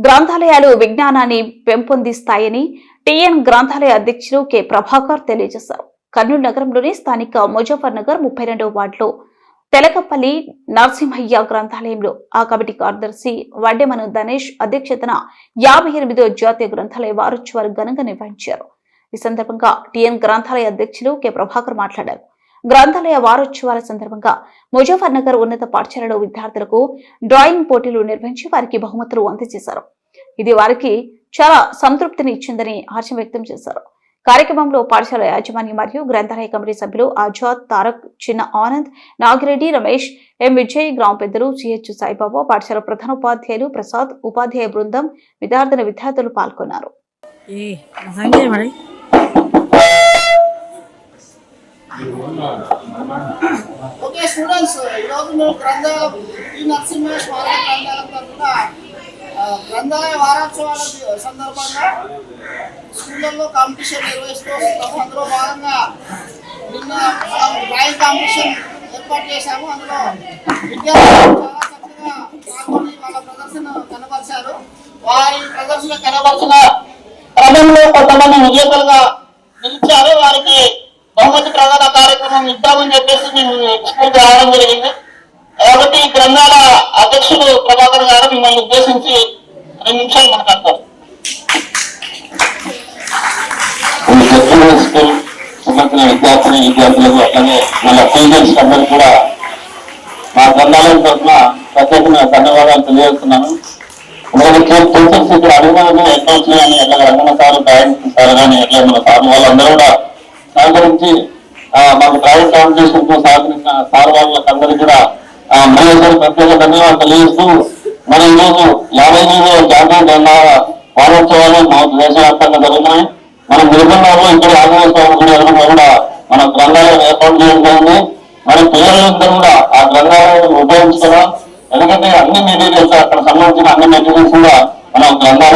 గ్రంథాలయాలు విజ్ఞానాన్ని పెంపొందిస్తాయని టిఎన్ గ్రంథాలయ అధ్యక్షులు కె. ప్రభాకర్ తెలియజేశారు. కర్నూలు నగరంలోని స్థానిక ముజఫర్ నగర్ ముప్పై రెండవ వార్డులో తెలకపల్లి నరసింహయ్య గ్రంథాలయంలో ఆ కమిటీ కార్యదర్శి వడ్డెమను గణేష్ అధ్యక్షతన యాభై ఎనిమిదో జాతీయ గ్రంథాలయ వారోత్సవాలు ఘనంగా నిర్వహించారు. ఈ సందర్భంగా టిఎన్ గ్రంథాలయ అధ్యక్షులు కె. ప్రభాకర్ మాట్లాడారు. గ్రంథాలయ వారోత్సవాల సందర్భంగా ముజఫర్ నగర్ ఉన్నత పాఠశాలలో విద్యార్థులకు డ్రాయింగ్ పోటీలు నిర్వహించి వారికి బహుమతులు అందజేశారు. ఇది వారికి చాలా సంతృప్తిని ఇచ్చిందని హర్షం వ్యక్తం చేశారు. కార్యక్రమంలో పాఠశాల యాజమాన్యం మరియు గ్రంథాలయ కమిటీ సభ్యులు ఆజాద్ తారక్ చిన్న ఆనంద్ నాగిరెడ్డి రమేష్ ఎం. విజయ్ గ్రామ పెద్దలు సిహెచ్ సాయిబాబా పాఠశాల ప్రధానోపాధ్యాయులు ప్రసాద్ ఉపాధ్యాయ బృందం విద్యార్థుల విద్యార్థులు పాల్గొన్నారు. ఓకే స్టూడెంట్స్ ఈరోజు మేము గ్రంథ ఈ నరసింహ స్మారక గ్రంథాలయం తరఫున గ్రంథాలయ వారోత్సవాల సందర్భంగా స్కూళ్ళల్లో కాంపిటీషన్ నిర్వహిస్తూ వస్తున్నాము అందులో భాగంగా నిన్న డ్రాయింగ్ కాంపిటీషన్ ఏర్పాటు చేశాము. అందులో విద్యార్థులు చాలా చక్కగా పాల్గొని వాళ్ళ ప్రదర్శన కనబరిచారు. వారి ప్రదర్శన కనబరిచిన క్రమంలో కొంతమంది విజేతలుగా నిలిచారు. వారికి బహుమతి ప్రధాన కార్యక్రమం ఇద్దామని చెప్పేసి మేము స్కూల్కి రావడం జరిగింది. కాబట్టి ఈ గ్రంథాల అధ్యక్షుడు ప్రభాకర్ గారు మిమ్మల్ని ఉద్దేశించి రెండు నిమిషాలు మాట్లాడతారు. స్కూల్ సంబంధించిన విద్యార్థిని విద్యార్థులకు అట్లనే మన టీచర్స్ అందరూ కూడా మా గ్రంథాలయం తరఫున ప్రత్యేకమైన ధన్యవాదాలు తెలియజేస్తున్నాను. టీచర్స్ ఇక్కడ అభిమానులు ఎట్లా వచ్చినాయని ఎట్లా రంగన సార్ డ్రాయింగ్ సార్ కానీ ఎట్లా మన సార్ వాళ్ళందరూ కూడా సహకరించి మాకు డ్రాయింగ్ కాంపిటీషన్కు సహకరించిన సార్ వాళ్ళకి అందరికీ కూడా మరోసారి ప్రత్యేక ధన్యవాదాలు తెలియజేస్తూ మరి ఈరోజు యాభై ఎనిమిదో జాతీయ జెండా వారోత్సవాలు మా దేశవ్యాప్తంగా జరుగుతున్నాయి. మన నిర్బంధంలో ఇక్కడ ఆంజనేయ స్వామి కూడా ఎదురుగా కూడా మన గ్రంథాలయం ఏర్పాటు చేయడం జరిగింది. మరి పిల్లలందరూ కూడా ఆ గ్రంథాలయాన్ని ఉపయోగించుకోవడం ఎందుకంటే అన్ని మెటీరియల్స్ అక్కడ సంబంధించిన అన్ని మెటీరియల్స్ కూడా మనం గ్రంథాలయం